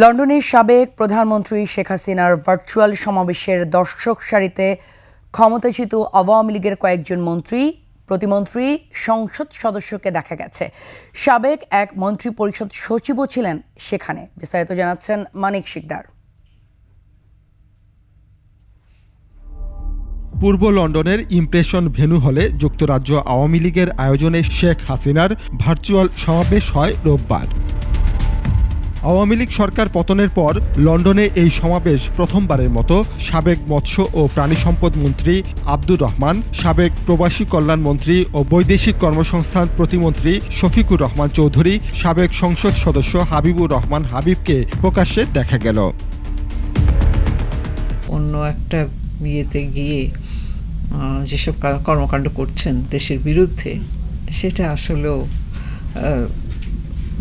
লন্ডনের সাবেক প্রধানমন্ত্রী শেখ হাসিনার ভার্চুয়াল সমাবেশের দর্শক সারিতে ক্ষমতাচ্যুত আওয়ামী লীগের কয়েকজন মন্ত্রী, প্রতিমন্ত্রী, সংসদ সদস্যকে দেখা গেছে। সাবেক এক মন্ত্রী পরিষদ সচিবও ছিলেন সেখানে। বিস্তারিত জানাচ্ছেন মানিক শিকদার। পূর্ব লন্ডনের ইমপ্রেশন ভেন্যু হলে যুক্তরাজ্য আওয়ামী লীগের আয়োজনে শেখ হাসিনার ভার্চুয়াল সমাবেশ হয় রোববার। আওয়ামী লীগ সরকার পতনের পর লন্ডনে এই সমাবেশ প্রথমবারের মতো। সাবেক মৎস্য ও প্রাণী সম্পদ মন্ত্রী আব্দুর রহমান, সাবেক প্রবাসী কল্যাণ মন্ত্রী ও বৈদেশিক কর্মসংস্থান প্রতিমন্ত্রী শফিকুর রহমান চৌধুরী, সাবেক সংসদ সদস্য হাবিবুর রহমান হাবিবকে প্রকাশ্যে দেখা গেল। অন্য একটা বিয়েতে গিয়ে যেসব কর্মকাণ্ড করছেন দেশের বিরুদ্ধে, সেটা আসলেও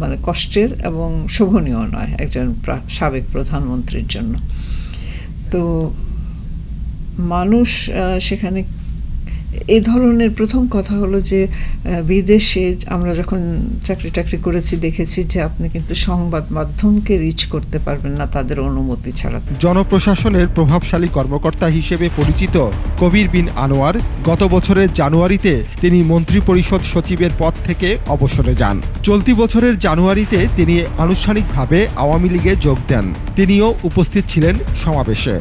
মানে কষ্টের এবং শোভনীয় নয় একজন সাবেক প্রধানমন্ত্রীর জন্য। তো মানুষ সেখানে এই ধরনের প্রথম কথা হলো যে বিদেশে আমরা যখন চাকরি টাকরি করেছি, দেখেছি যে আপনি কিন্তু সংবাদ মাধ্যমকে রিচ করতে পারবেন না তাদের অনুমতি ছাড়া। জনপ্রশাসনের প্রভাবশালী কর্মকর্তা হিসেবে পরিচিত কবির বিন আনোয়ার গত বছরের জানুয়ারিতে তিনি মন্ত্রিপরিষদ সচিবের পদ থেকে অবসরে যান। চলতি বছরের জানুয়ারিতে তিনি আনুষ্ঠানিকভাবে আওয়ামী লীগে যোগ দেন। তিনিও উপস্থিত ছিলেন সমাবেশে।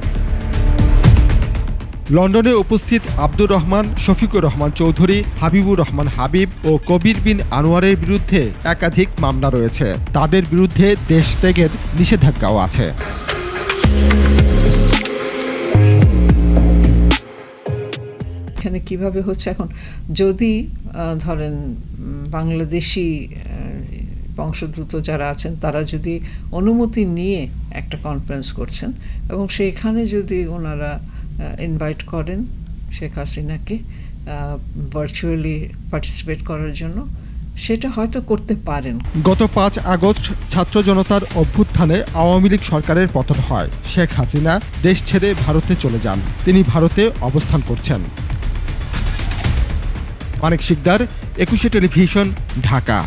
লন্ডনে উপস্থিত আব্দুর রহমান, শফিকুর রহমান চৌধুরী, হাবিবুর রহমান হাবিব ও কবির বিন আনোয়ারের বিরুদ্ধে একাধিক মামলা রয়েছে। তাদের বিরুদ্ধে দেশ ত্যাগের নিষেধাজ্ঞাও আছে। এখানে কীভাবে হচ্ছে এখন? যদি ধরেন, বাংলাদেশি বংশোদ্ভূত যারা আছেন, তারা যদি অনুমতি নিয়ে একটা কনফারেন্স করছেন এবং সেইখানে যদি ওনারা ইনভাইট করেন শেখ হাসিনাকে ভার্চুয়ালি পার্টিসিপেট করার জন্য। সেটা হয়তো করতে পারেন। গত পাঁচ আগস্ট ছাত্র জনতার অভ্যুত্থানে আওয়ামী লীগ সরকারের পতন হয়। শেখ হাসিনা দেশ ছেড়ে ভারতে চলে যান। তিনি ভারতে অবস্থান করছেন। মানিক শিকদার, একুশে টেলিভিশন, ঢাকা।